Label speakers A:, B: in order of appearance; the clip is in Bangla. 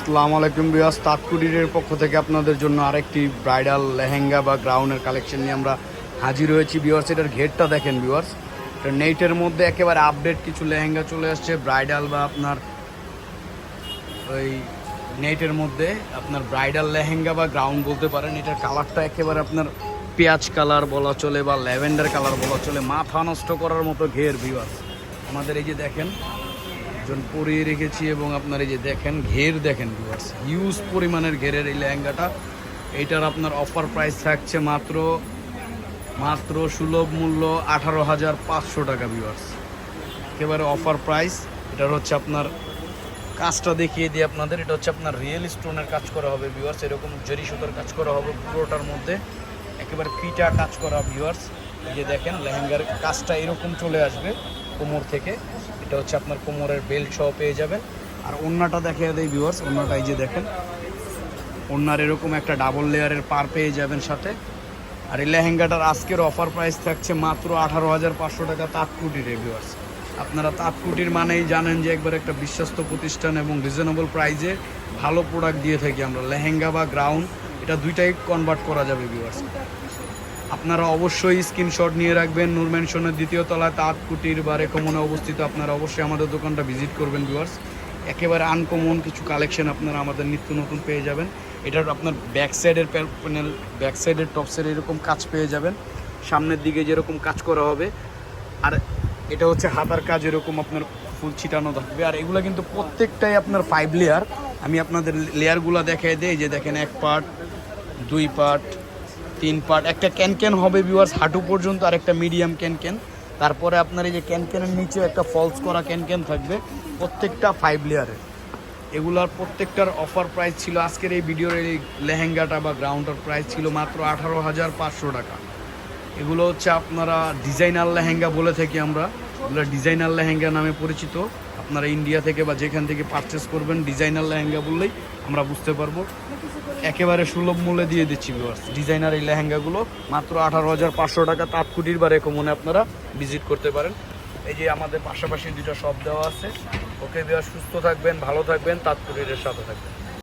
A: আসসালামু আলাইকুম বিয়াস তাৎকুটিরের পক্ষ থেকে আপনাদের জন্য আরেকটি ব্রাইডাল লেহেঙ্গা বা গ্রাউনের কালেকশন নিয়ে আমরা হাজির হয়েছি। বিওয়ার্স এটার ঘেরটা দেখেন বিওয়ার্স এটা নেটের মধ্যে একেবারে আপডেট কিছু লেহেঙ্গা চলে আসছে, ব্রাইডাল বা আপনার ওই নেটের মধ্যে আপনার ব্রাইডাল লেহেঙ্গা বা গ্রাউন্ড বলতে পারেন। এটার কালারটা একেবারে আপনার পেঁয়াজ কালার বলা চলে বা ল্যাভেন্ডার কালার বলা চলে। মাথা নষ্ট করার মতো ঘের ভিউয়ার্স। আমাদের এই যে দেখেন একজন পরিয়ে রেখেছি এবং আপনার এই যে দেখেন, ঘের দেখেন ভিউয়ার্স হিউজ পরিমাণের ঘেরের এই লেহেঙ্গাটা। এটার আপনার অফার প্রাইস থাকছে মাত্র মাত্র সুলভ মূল্য আঠারো হাজার পাঁচশো টাকা ভিউয়ার্স একেবারে অফার প্রাইস এটার হচ্ছে আপনার কাজটা দেখিয়ে দিই আপনাদের, এটা হচ্ছে আপনার রিয়েল স্টোনের কাজ করা হবে ভিউয়ার্স এরকম জরি সুতার কাজ করা হবে পুরোটার মধ্যে। একেবারে পিটা কাজ করা ভিউয়ার্স যে দেখেন, লেহেঙ্গার কাজটা এরকম চলে আসবে। কোমর থেকে, এটা হচ্ছে আপনার কোমরের বেল্ট সহ পেয়ে যাবেন। আর ওন্নাটা দেখিয়ে দেয় ভিউয়ার্স ওন্নাটা এই যে দেখেন। ওন্নার এরকম একটা ডাবল লেয়ারের পার পেয়ে যাবেন সাথে। আর এই লেহেঙ্গাটার আজকের অফার প্রাইস থাকছে মাত্র আঠারো হাজার পাঁচশো টাকা তাঁতকুটির রিভিউয়ার্স আপনারা তাঁতকুটির মানেই জানেন যে একবার একটা বিশ্বস্ত প্রতিষ্ঠান এবং রিজনেবল প্রাইজে ভালো প্রোডাক্ট দিয়ে থাকি আমরা। লেহেঙ্গা বা গ্রাউন্ড এটা দুইটাই কনভার্ট করা যাবে ভিউয়ার্স আপনারা অবশ্যই স্ক্রিনশট নিয়ে রাখবেন। নূর ম্যানশনের দ্বিতীয় তলায় তাঁত কুটির বা রেকমনে অবস্থিত। আপনারা অবশ্যই আমাদের দোকানটা ভিজিট করবেন ভিউয়ার্স একেবারে আনকমন কিছু কালেকশন আপনারা আমাদের নিত্য নতুন পেয়ে যাবেন। এটার আপনার ব্যাক সাইডের প্যানেল ব্যাক সাইডের টপসের এরকম কাজ পেয়ে যাবেন। সামনের দিকে যেরকম কাজ করা হবে। আর এটা হচ্ছে হাতার কাজ, এরকম আপনার ফুল ছিটানো থাকবে। আর এগুলো কিন্তু প্রত্যেকটাই আপনার ফাইভ লেয়ার আমি আপনাদের লেয়ারগুলো দেখাই দিই। যে দেখেন এক পার্ট দুই পার্ট তিন পার্ট একটা ক্যান ক্যান হবে ভিউয়ার্স হাঁটু পর্যন্ত, আর একটা মিডিয়াম ক্যান ক্যান তারপরে আপনার এই যে ক্যান ক্যানের নিচে একটা ফলস করা ক্যান ক্যান থাকবে, প্রত্যেকটা ফাইভ লেয়ারের এগুলার প্রত্যেকটার অফার প্রাইস ছিল, আজকের এই ভিডিওর এই লেহেঙ্গাটা বা গ্রাউন্ডের প্রাইস ছিল মাত্র আঠারো হাজার পাঁচশো টাকা। এগুলো হচ্ছে আপনারা ডিজাইনার লেহেঙ্গা বলে থাকি আমরা। এগুলো ডিজাইনার লেহেঙ্গা নামে পরিচিত। আপনারা ইন্ডিয়া থেকে বা যেখান থেকে পারচেস করবেন ডিজাইনার লেহেঙ্গা বললেই আমরা বুঝতে পারব। একেবারে সুলভ মূল্যে দিয়ে দিচ্ছি ভিউয়ার্স ডিজাইনার এই লেহেঙ্গাগুলো মাত্র আঠারো হাজার পাঁচশো টাকা তাপ তাঁতকুটির বা রেকমনে আপনারা ভিজিট করতে পারেন। এই যে আমাদের পাশাপাশি দুটো শপ দেওয়া আছে। ওকে বিয়ার সুস্থ থাকবেন, ভালো থাকবেন তাঁতকুটিরের সাথে থাকবেন।